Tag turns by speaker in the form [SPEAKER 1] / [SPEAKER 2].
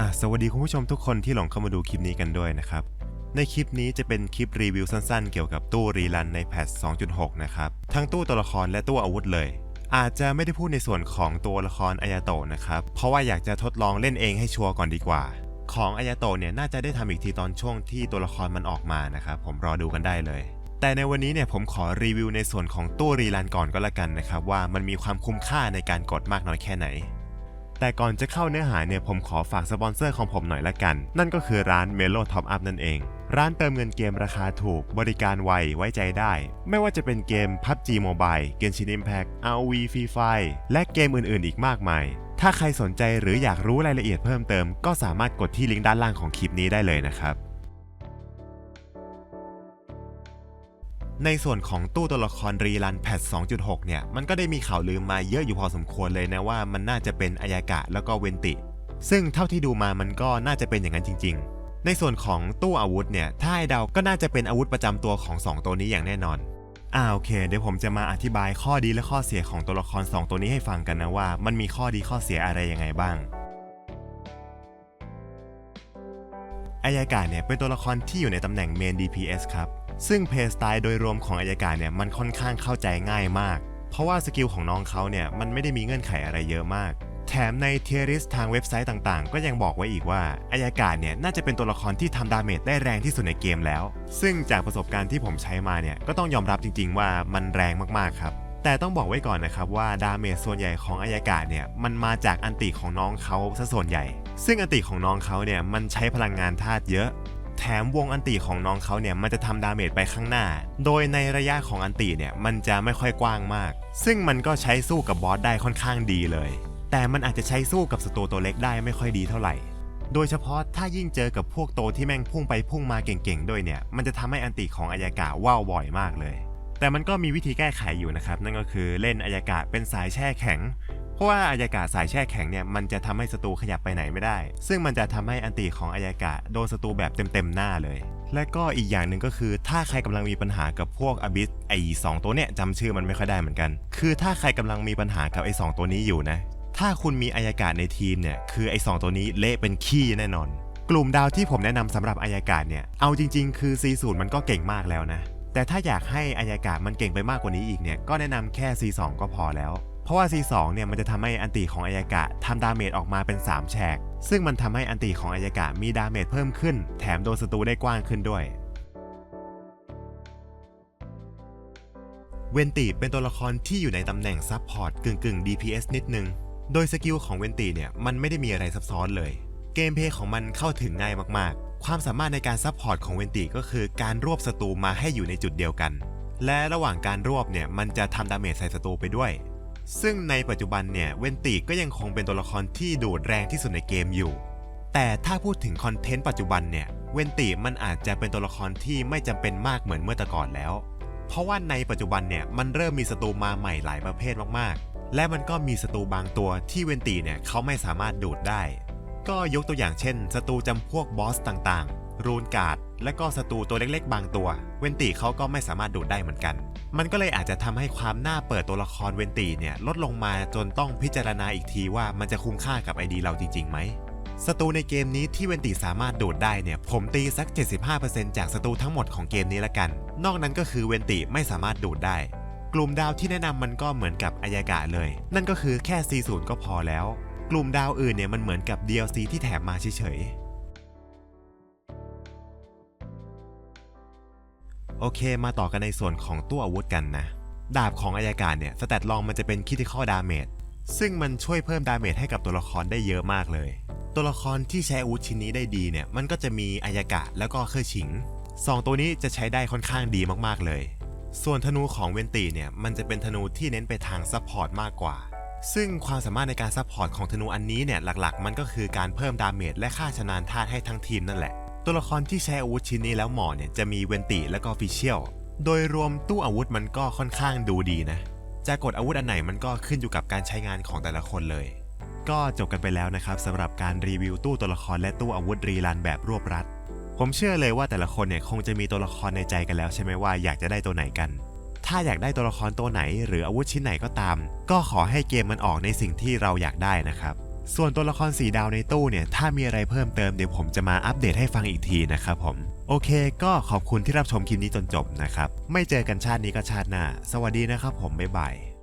[SPEAKER 1] อะสวัสดีคุณผู้ชมทุกคนที่หลงเข้ามาดูคลิปนี้กันด้วยนะครับ ในคลิปนี้จะเป็นคลิปรีวิวสั้นๆ เกี่ยวกับตู้รีรันในแพท2.6 นะครับ ทั้งตู้ตัวละครและตู้อาวุธเลย อาจจะไม่ได้พูดในส่วนของตัวละครอายาโตะนะครับ เพราะว่าอยากจะทดลองเล่นเองให้ชัวร์ก่อนดีกว่า ของอายาโตะเนี่ยน่าจะได้ทำอีกทีตอนช่วงที่ตัวละครมันออกมานะครับ ผมรอดูกันได้เลย แต่ในวันนี้เนี่ยผมขอรีวิวในส่วนของตู้รีรันก่อนก็แล้วกันนะครับว่ามันมีความคุ้มค่าในการกดมากน้อยแค่ไหน แต่ก่อนจะเข้าเนื้อหาเนี่ยผมขอฝากสปอนเซอร์ของผมหน่อยละกัน นั่นก็คือร้าน Melo Top Up นั่นเอง ร้านเติมเงินเกมราคาถูก บริการไวไว้ใจได้ ไม่ว่าจะเป็นเกม PUBG Mobile Genshin Impact ROV Free Fire และเกมอื่นๆ อีกมากมาย ถ้าใครสนใจหรืออยากรู้รายละเอียดเพิ่มเติม ก็สามารถกดที่ลิงก์ด้านล่างของคลิปนี้ได้เลยนะครับ ในส่วนของตู้ตัวละครรีรันแพท2.6 เนี่ย มันก็ได้มีข่าวลือมาเยอะอยู่พอสมควรเลยนะว่ามันน่าจะเป็นอายากะแล้วก็เวนติ ซึ่งเท่าที่ดูมามันก็น่าจะเป็นอย่างนั้นจริง ๆ ในส่วนของตู้อาวุธเนี่ย ถ้าให้เดาก็น่าจะเป็นอาวุธประจำตัวของ 2 ตัวนี้อย่างแน่นอนอ่าโอเค เดี๋ยวผมจะมาอธิบายข้อดีและข้อเสียของตัวละคร 2 ตัวนี้ให้ฟังกันนะว่า มันมีข้อดีข้อเสียอะไรยังไงบ้างอายากะเนี่ยเป็นตัวละครที่อยู่ในตำแหน่งเมน DPS ครับ ซึ่งเพย์สไตล์โดยรวมของอายกากะเนี่ยมันค่อนข้างเข้าใจง่ายมาก เพราะว่าสกิลของน้องเขาเนี่ยมันไม่ได้มีเงื่อนไขอะไรเยอะมาก แถมในเทียริสทางเว็บไซต์ต่างๆ ก็ยังบอกไว้อีกว่าอายกากะเนี่ยน่าจะเป็นตัวละครที่ทำดาเมจได้แรงที่สุดในเกมแล้ว ซึ่งจากประสบการณ์ที่ผมใช้มาเนี่ยก็ต้องยอมรับจริง ๆ ว่ามันแรงมากๆครับแต่ต้องบอกไว้ก่อนนะครับว่าดาเมจส่วนใหญ่ของอายากะเนี่ยมันมาจากอันติของน้องเขาซะส่วนใหญ่ ซึ่งอันติของน้องเขาเนี่ยมันใช้พลังงานธาตุเยอะ แถมวงอันติของน้องเขาเนี่ยมันจะทำดาเมจไปข้างหน้า โดยในระยะของอันติเนี่ยมันจะไม่ค่อยกว้างมาก ซึ่งมันก็ใช้สู้กับบอสได้ค่อนข้างดีเลย แต่มันอาจจะใช้สู้กับศัตรูตัวเล็กได้ไม่ค่อยดีเท่าไหร่ โดยเฉพาะถ้ายิ่งเจอกับพวกโตที่แม่งพุ่งไปพุ่งมาเก่งๆด้วยเนี่ย มันจะทำให้อันติของอายากะว่าวบ่อยมากเลย แต่มันก็มีวิธีแก้ไขอยู่นะครับ นั่นก็คือเล่นอายากะเป็นสายแช่แข็ง เพราะว่าอายากะสายแช่แข็งเนี่ยมันจะทำให้ศัตรูขยับไปไหนไม่ได้ ซึ่งมันจะทำให้อันติของอายากะโดนศัตรูแบบเต็มๆหน้าเลย และก็อีกอย่างหนึ่งก็คือ ถ้าใครกำลังมีปัญหากับพวกอบิสไอสองตัวเนี่ยจำชื่อมันไม่ค่อยได้เหมือนกัน คือถ้าใครกำลังมีปัญหากับไอสองตัวนี้อยู่นะ ถ้าคุณมีอายากะในทีมเนี่ยคือไอสองตัวนี้เละเป็นขี้แน่นอน กลุ่มดาวที่ผมแนะนำสำหรับอายากะเนี่ยเอาจริง ๆ คือ C0 มันก็เก่งมากแล้วนะแต่ถ้าอยากให้อายากะมันเก่งไปมากกว่านี้อีกเนี่ยก็แนะนำแค่ C2 ก็พอแล้ว เพราะว่า C2 เนี่ยมันจะทำให้อันติของอายากะทำดาเมจออกมาเป็น 3 แฉก ซึ่งมันทำให้อันติของอายากะมีดาเมจเพิ่มขึ้น แถมโดนศัตรูได้กว้างขึ้นด้วย เวนติเป็นตัวละครที่อยู่ในตำแหน่งซับพอร์ตกึ่งกึ่ง DPS นิดนึง โดยสกิลของเวนติเนี่ยมันไม่ได้มีอะไรซับซ้อนเลย เกมเพย์ของมันเข้าถึงง่ายมากๆ ความสามารถในการซับพอร์ตของเวนติก็คือการรวบศัตรูมาให้อยู่ในจุดเดียวกัน และระหว่างการรวบเนี่ยมันจะทำดาเมจใส่ศัตรูไปด้วย ซึ่งในปัจจุบันเนี่ยเวนติก็ยังคงเป็นตัวละครที่ดูดแรงที่สุดในเกมอยู่ แต่ถ้าพูดถึงคอนเทนต์ปัจจุบันเนี่ยเวนติมันอาจจะเป็นตัวละครที่ไม่จำเป็นมากเหมือนเมื่อแต่ก่อนแล้ว เพราะว่าในปัจจุบันเนี่ยมันเริ่มมีศัตรูมาใหม่หลายประเภทมากๆ และมันก็มีศัตรูบางตัวที่เวนตีเนี่ยเขาไม่สามารถดูดได้ ก็ยกตัวอย่างเช่นศัตรูจำพวกบอสต่างๆ รูนการ์ด และก็ศัตรูตัวเล็กๆ บางตัว เวนตีเขาก็ไม่สามารถดูดได้เหมือนกัน มันก็เลยอาจจะทำให้ความน่าเปิดตัวละครเวนตีเนี่ยลดลงมาจนต้องพิจารณาอีกทีว่ามันจะคุ้มค่ากับไอดีเราจริงๆไหมศัตรูในเกมนี้ที่เวนติสามารถดูดได้เนี่ย ผมตีสัก 75%จากศัตรูทั้งหมดของเกมนี้ละกัน นอกนั้นก็คือเวนติไม่สามารถดูดได้ กลุ่มดาวที่แนะนำมันก็เหมือนกับอายากะเลย นั่นก็คือแค่ C0 ก็พอแล้ว กลุ่มดาวอื่นเนี่ยมันเหมือนกับ DLC ที่แถมมาเฉยๆ โอเค มาต่อกันในส่วนของตู้อาวุธกันนะ ดาบของอายกากะเนี่ย สแตทลองมันจะเป็นคิติคอดาเมจซึ่งมันช่วยเพิ่มดาเมจให้กับตัวละครได้เยอะมากเลย ตัวละครที่ใช้อาวุธชิ้นนี้ได้ดีเนี่ย มันก็จะมีอายากะแล้วก็เคอร์ชิงสองตัวนี้จะใช้ได้ค่อนข้างดีมากๆเลย ส่วนธนูของเวนตีเนี่ย มันจะเป็นธนูที่เน้นไปทางซัพพอร์ตมากกว่า ซึ่งความสามารถในการซัพพอร์ตของธนูอันนี้เนี่ย หลักๆ มันก็คือการเพิ่มดาเมจและค่าชนานธาตุให้ทั้งทีมนั่นแหละ ตัวละครที่ใช้อาวุธชิ้นนี้แล้วเหมาะเนี่ยจะมีเวนตีและก็ฟิเชียล โดยรวมตู้อาวุธมันก็ค่อนข้างดูดีนะ จะกดอาวุธอันไหนมันก็ขึ้นอยู่กับการใช้งานของแต่ละคนเลย ก็จบกันไปแล้วนะครับสำหรับการรีวิวตู้ตัวละครและตู้อาวุธรีรันแบบรวบรัด ผมเชื่อเลยว่าแต่ละคนเนี่ยคงจะมีตัวละครในใจกันแล้วใช่ไหมว่าอยากจะได้ตัวไหนกัน ถ้าอยากได้ตัวละครตัวไหน หรืออาวุธชิ้นไหนก็ตาม ก็ขอให้เกมมันออกในสิ่งที่เราอยากได้นะครับ ส่วนตัวละครสีดาวในตู้เนี่ย ถ้ามีอะไรเพิ่มเติมเดี๋ยวผมจะมาอัปเดตให้ฟังอีกทีนะครับผม โอเค ก็ขอบคุณที่รับชมคลิปนี้จนจบนะครับ ไม่เจอกันชาตินี้ก็ชาติหน้า สวัสดีนะครับผม บ๊ายบาย